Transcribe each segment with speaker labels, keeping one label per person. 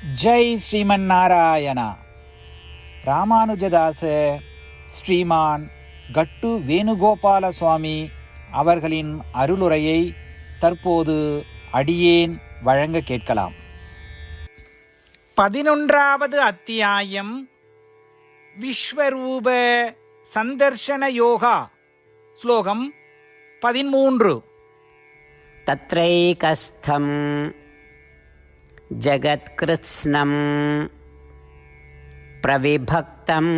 Speaker 1: ஜெய் ஸ்ரீமன் நாராயணா ராமானுஜதாச ஸ்ரீமான் கட்டு வேணுகோபால சுவாமி அவர்களின் அருளுரையை தற்போது அடியேன் வழங்க கேட்கலாம். பதினொன்றாவது அத்தியாயம் விஸ்வரூப சந்தர்ஷன யோகா ஸ்லோகம் பதிமூன்று
Speaker 2: தத்ரைகஸ்தம். जगत्कृत्स्नं प्रविभक्तम्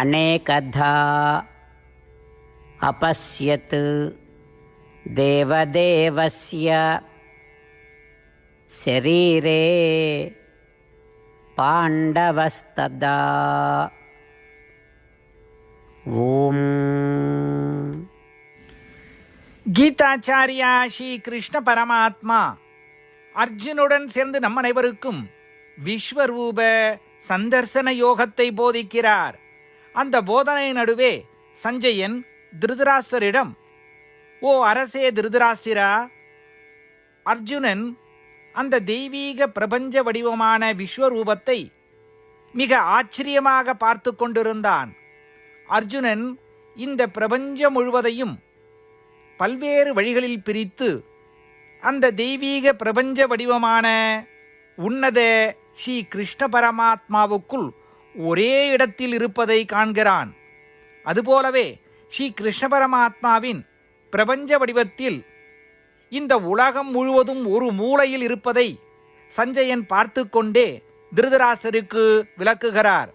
Speaker 2: अनेकधा अपश्यत् देवदेवस्य शरीरे पाण्डवस्तदा ॐ
Speaker 1: గీతాచార్య శ్రీకృష్ణ పరమాత్మ அர்ஜுனுடன் சேர்ந்து நம் அனைவருக்கும் விஸ்வரூப சந்தர்சன யோகத்தை போதிக்கிறார். அந்த போதனை நடுவே சஞ்சயன் திருதராஷ்டரிடம் ஓ அரசே திருதராஷ்டிரா அர்ஜுனன் அந்த தெய்வீக பிரபஞ்ச வடிவமான விஸ்வரூபத்தை மிக ஆச்சரியமாக பார்த்து கொண்டிருந்தான். அர்ஜுனன் இந்த பிரபஞ்சம் முழுவதையும் பல்வேறு வழிகளில் பிரித்து அந்த தெய்வீக பிரபஞ்ச வடிவமான உன்னத ஸ்ரீ கிருஷ்ண பரமாத்மாவுக்குள் ஒரே இடத்தில் இருப்பதை காண்கிறான். அதுபோலவே ஸ்ரீ கிருஷ்ண பரமாத்மாவின் பிரபஞ்ச வடிவத்தில் இந்த உலகம் முழுவதும் ஒரு மூலையில் இருப்பதை சஞ்சயன் பார்த்து கொண்டே திருதராசருக்கு விளக்குகிறார்.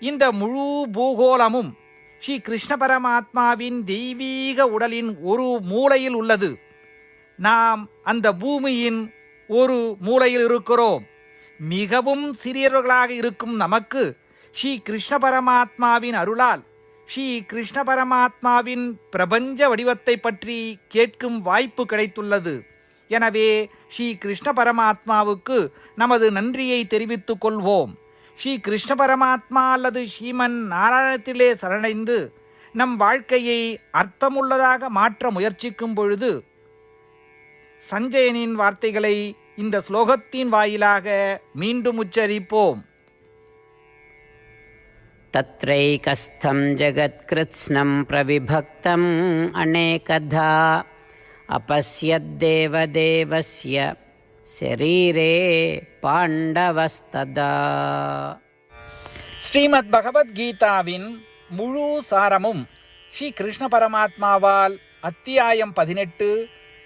Speaker 1: இந்த முழு பூகோளமும் ஸ்ரீ கிருஷ்ண பரமாத்மாவின் தெய்வீக உடலின் ஒரு மூலையில் உள்ளது. நாம் அந்த பூமியின் ஒரு மூலையில் இருக்கிறோம். மிகவும் சிறியவர்களாக இருக்கும் நமக்கு ஸ்ரீ கிருஷ்ண பரமாத்மாவின் அருளால் ஸ்ரீ கிருஷ்ண பரமாத்மாவின் பிரபஞ்ச வடிவத்தை பற்றி கேட்கும் வாய்ப்பு கிடைத்துள்ளது. எனவே ஸ்ரீ கிருஷ்ண பரமாத்மாவுக்கு நமது நன்றியை தெரிவித்துக் கொள்வோம். ஸ்ரீ கிருஷ்ண பரமாத்மா அல்லது ஸ்ரீமன் நாராயணத்திலே சரணடைந்து நம் வாழ்க்கையை அர்த்தமுள்ளதாக மாற்ற முயற்சிக்கும் பொழுது சஞ்சயனின் வார்த்தைகளை இந்த ஸ்லோகத்தின் வாயிலாக மீண்டும் உச்சரிப்போம்
Speaker 2: तत्रैकस्थं जगत्कृत्स्नं प्रविभक्तम् अनेकधा अपश्यद्देवदेवस्य शरीरे पाण्डवस्तदा
Speaker 1: ஸ்ரீமத் பகவத்கீதாவின் முழு சாரமும் ஸ்ரீ கிருஷ்ண பரமாத்மாவால் அத்தியாயம் பதினெட்டு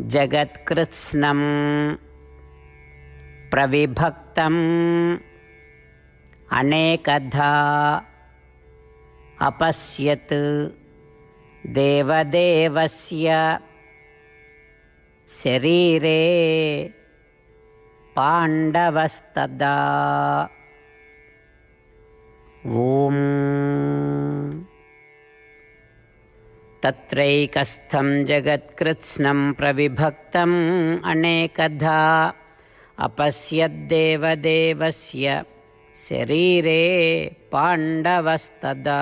Speaker 2: जगत्कृत्स्नं प्रविभक्तम् अनेकधा अपश्यत् देवदेवस्य शरीरे पाण्डवस्तदा। ॐ तत्रैकस्थं जगत्कृत्स्नं प्रविभक्तम् अनेकधा। अपश्यद्देवदेवस्य शरीरे पाण्डवस्तदा